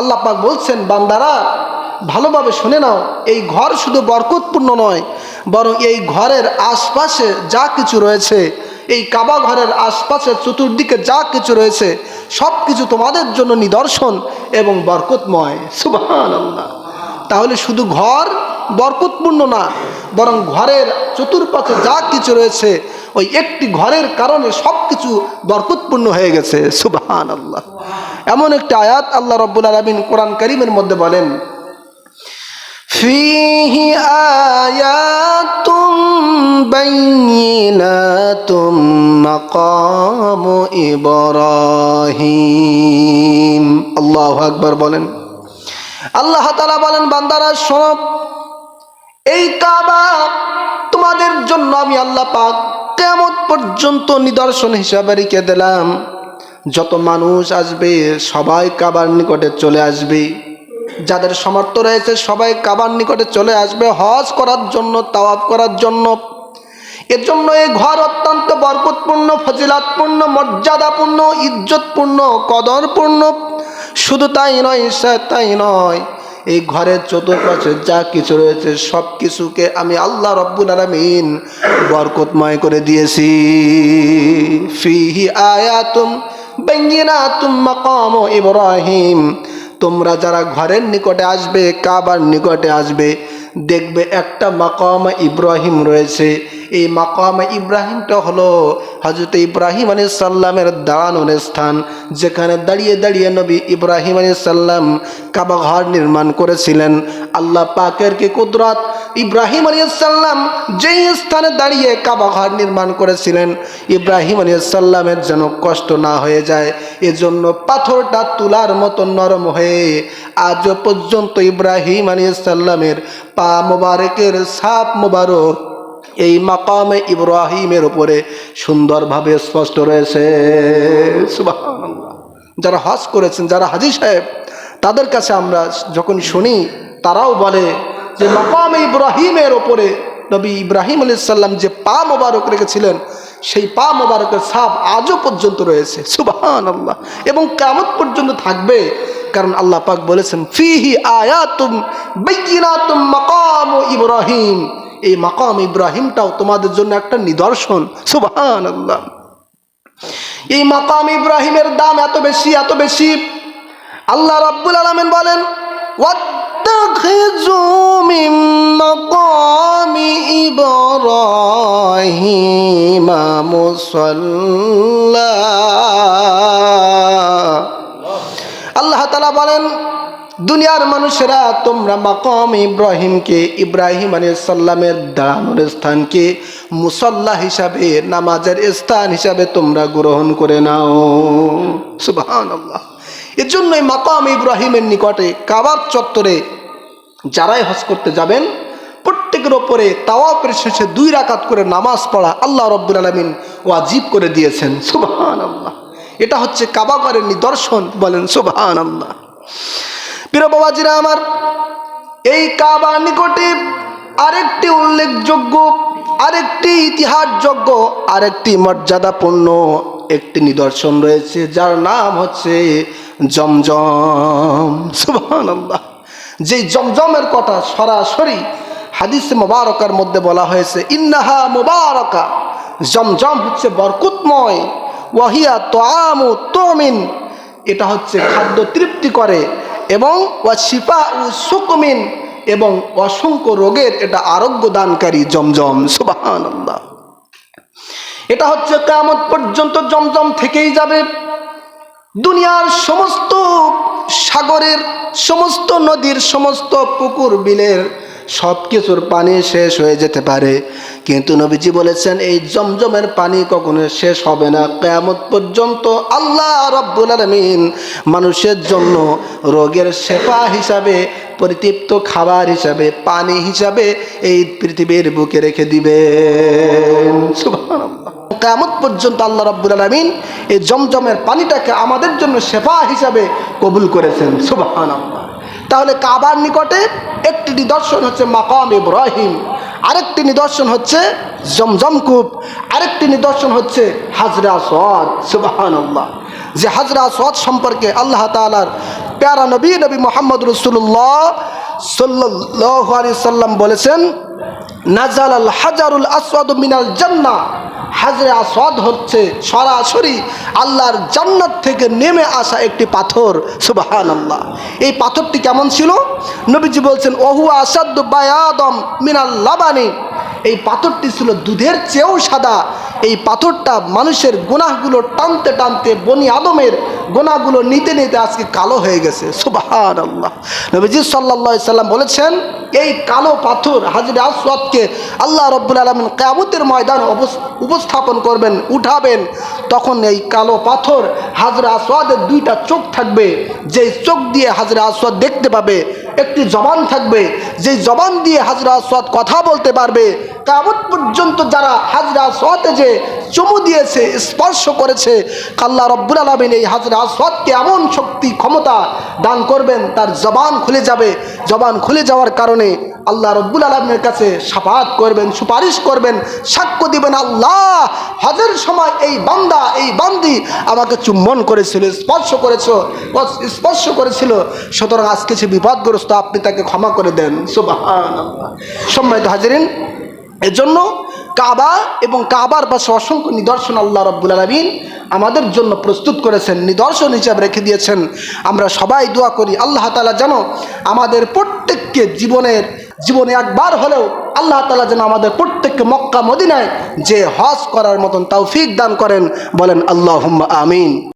আল্লাহ পাক বলছেন, বান্দারা, ভালোভাবে শুনে নাও, এই ঘর শুধু বরকতপূর্ণ নয়, বরং এই ঘরের আশপাশে যা কিছু রয়েছে, এই কাবা ঘরের আশপাশে চতুর্দিকে যা কিছু রয়েছে সব কিছু তোমাদের জন্য নিদর্শন এবং বরকতময়। সুবহান আল্লাহ তাহলে শুধু ঘর বরকতপূর্ণ না, বরং ঘরের চতুর্পাশে যা কিছু রয়েছে, ওই একটি ঘরের কারণে সব কিছু বরকতপূর্ণ হয়ে গেছে। সুবাহান আল্লাহ এমন একটি আয়াত আল্লাহ রব্বুল আলমিন কোরআন করিমের মধ্যে বলেন, ফিহি আয়াতুম বাইনাতুম মাকাম ইব্রাহিম। আল্লাহু আকবার বলেন আল্লাহ তালা বলেন, বান্দারা, শোনো, এই কাবা তোমাদের জন্য আমি আল্লাহ পাক কেমন পর্যন্ত নিদর্শন হিসাবে রেখে দিলাম। যত মানুষ আসবে, সবাই কাবার নিকটে চলে আসবে। যাদের সমর্থ রয়েছে, সবাই কাবার নিকটে চলে আসবে হজ করার জন্য, তাওয়াফ করার জন্য। এর জন্য এই ঘর অত্যন্ত বরকতপূর্ণ, ফজিলাতপূর্ণ, মর্যাদাপূর্ণ, ইজ্জতপূর্ণ, কদরপূর্ণ। শুধু তাই নয় তাই নয়। এই ঘরের চতুর্পাশে যা কিছু রয়েছে, সব কিছুকে আমি আল্লাহ রব্বুল আলমিন বরকতময় করে দিয়েছি। ফিহি আয়াতুম তুম মাকাম ইব্রাহিম। তোমরা যারা ঘরের নিকটে আসবে, কাবার নিকটে আসবে দেখবে একটা মাকাম ইব্রাহিম রয়েছে। এই মাকাম ইব্রাহিমটা হলো হজরত ইব্রাহিম আলী সাল্লামের দাঁড়ানোর স্থান, যেখানে দাঁড়িয়ে দাঁড়িয়ে নবী ইব্রাহিম আলী সাল্লাম কাবা ঘর নির্মাণ করেছিলেন। আল্লাহ পাকের কি কুদরত? ইব্রাহিম আলী সাল্লাম যেই স্থানে দাঁড়িয়ে কাবা ঘর নির্মাণ করেছিলেন, ইব্রাহিম আলী সাল্লামের যেন কষ্ট না হয়ে যায়। এজন্য পাথরটা তুলার মতো নরম হয়ে আজও পর্যন্ত ইব্রাহিম আলী সাল্লামের পা মোবারকের সাপ মোবারক এই মাকামে ইব্রাহিমের উপরে সুন্দরভাবে স্পষ্ট রয়েছে। যারা হজ করেছেন, যারা হাজি সাহেব, তাদের কাছে আমরা যখন শুনি, তারাও বলে যে মাকামে ইব্রাহিমের ওপরে নবী ইব্রাহিম আলী সাল্লাম যে পা মোবারক রেখেছিলেন, সেই পা মোবারকের সাপ আজও পর্যন্ত রয়েছে। সুবাহান আল্লাহ এবং কেমন পর্যন্ত থাকবে। কারণ আল্লাহ পাক বলেছেন, ফিহি আয়াতুম বাইনাতুম মাকাম ইব্রাহিম। এই মাকাম ইব্রাহিমটাও তোমাদের জন্য একটা নিদর্শন। সুবাহান আল্লাহ এই মাকাম ইব্রাহিমের দাম এত বেশি এত বেশি। আল্লাহ রাব্বুল আলামিন বলেন ওয়াতাখিজু মিন মকাম ইব্রাহিম মুসাল্লা। দুনিয়ার মানুষেরা, তোমরা মাকাম ইব্রাহিমকে, ইব্রাহিম আলী সাল্লামের দাঁড়ানোর স্থানকে মুসল্লা হিসাবে, নামাজের স্থান হিসাবে তোমরা গ্রহণ করে নাও। আল্লাহ এর জন্যই মাকাম ইব্রাহিমের নিকটে কাবার চত্বরে যারাই হজ করতে যাবেন, প্রত্যেকের ওপরে তাওয়াফের শেষে দুই রাকাত করে নামাজ পড়া আল্লাহ রব্বুল আলমিন ওয়াজিব করে দিয়েছেন। সুবাহান আল্লাহ এটা হচ্ছে কাবাগরের নিদর্শন বলেন সুবাহান আল্লাহ প্রিয় বাবাজিরা আমার, এই কাবার নিকটে আরেকটি উল্লেখযোগ্য, আরেকটি ইতিহাসযোগ্য, আরেকটি মর্যাদাপূর্ণ একটি নিদর্শন রয়েছে, যার নাম হচ্ছে জমজম। আল্লাহ যে জমজমের কথা সরাসরি হাদিস মোবারকার মধ্যে বলা হয়েছে, ইন্নাহা মোবারকা। জমজম হচ্ছে বরকুতময়, ওয়াহিয়া তোয়ামু তোমিন। এটা হচ্ছে খাদ্য তৃপ্তি করে এবং ওয়াশিফা ও সুকমিন এবং অসংখ্য রোগের এটা আরোগ্য দানকারী জমজম সুবাহান এটা হচ্ছে কেমন পর্যন্ত জমজম থেকেই যাবে। দুনিয়ার সমস্ত সাগরের, সমস্ত নদীর, সমস্ত পুকুর, বিলের সব কিছুর পানি শেষ হয়ে যেতে পারে। কিন্তু নবীজি বলেছেন, এই জমজমের পানি কখনো শেষ হবে না। কেয়ামত পর্যন্ত আল্লাহ রব্বুল আলমিন মানুষের জন্য রোগের শেফা হিসাবে, পরিতৃপ্ত খাবার হিসাবে, পানি হিসাবে এই পৃথিবীর বুকে রেখে সুবহানাল্লাহ। কেমন পর্যন্ত আল্লাহ রাব্বুল আলমিন এই জমজমের পানিটাকে আমাদের জন্য শেফা হিসাবে কবুল করেছেন। সুবাহান তাহলে কাবার নিকটে একটি নিদর্শন হচ্ছে মাকাম ইব্রাহিম। আরেকটি নিদর্শন হচ্ছে জমজম কূপ। আরেকটি নিদর্শন হচ্ছে হাজরা সোয়াদ সুবাহান আল্লাহ যে হাজরা সোয়াদ সম্পর্কে আল্লাহ তালার প্যারা নবী নবী মোহাম্মদ রসুল্লাহ সাল্লাহ আলি সাল্লাম বলেছেন নাজাল আল হাজারুল আসওয়াদ মিনাল জান্না হাজরে আসাদ হচ্ছে সরাসরি আল্লাহর জান্নাত থেকে নেমে আসা একটি পাথর। সুবাহান আল্লাহ এই পাথরটি কেমন ছিল? নবীজি বলছেন অহু আসাদ্দ বায়াদম মিনাল লাবানি। এই পাথরটি ছিল দুধের চেয়েও সাদা। এই পাথরটা মানুষের গুনাহগুলো টানতে টানতে বনি আদমের গোনাগুলো নিতে নিতে আজকে কালো হয়ে গেছে। সুবাহান আল্লাহ নবীজি সাল্লা সাল্লাম বলেছেন, এই কালো পাথর হাজির আসওয়াদকে আল্লাহ রব্বুল আলমিন কেয়ামতের ময়দান উপস্থাপন করবেন, উঠাবেন। তখন এই কালো পাথর হাজরা আসওয়াদের দুইটা চোখ থাকবে। যেই চোখ দিয়ে হাজরা আসওয়াদ দেখতে পাবে, একটি জবান থাকবে। যেই জবান দিয়ে হাজরা আসওয়াদ কথা বলতে পারবে কামত পর্যন্ত যারা হাজরা আসওয়াতে যে চুমু দিয়েছে, স্পর্শ করেছে। আল্লাহ রব্বুল আলমিন এই হাজরা আসওয়াদকে এমন শক্তি, ক্ষমতা দান করবেন, তার জবান খুলে যাবে। জবান খুলে যাওয়ার কারণে আল্লাহ রব্বুল আলমের কাছে সাফাত করবেন, সুপারিশ করবেন, সাক্ষ্য দিবেন, আল্লাহ, হজের সময় এই বান্দা, এই বান্দি আমাকে চুম্বন করেছিল, স্পর্শ করেছ, স্পর্শ করেছিল। সুতরাং আজকে সে বিপদগ্রস্ত, আপনি তাকে ক্ষমা করে দেন। সুবাহান সম্মানিত হাজিরিন, এজন্য কাবা এবং কাবার পাশে অসংখ্য নিদর্শন আল্লাহ রব্বুল আলমিন আমাদের জন্য প্রস্তুত করেছেন, নিদর্শন হিসাবে রেখে দিয়েছেন। আমরা সবাই দোয়া করি, আল্লাহ তালা যেন আমাদের প্রত্যেককে জীবনের, জীবনে একবার হলেও আল্লাহ তালা যেন আমাদের প্রত্যেককে মক্কা, মদিনায় যে হজ করার মতন তাও ফিক দান করেন, বলেন আল্লাহ আমিন।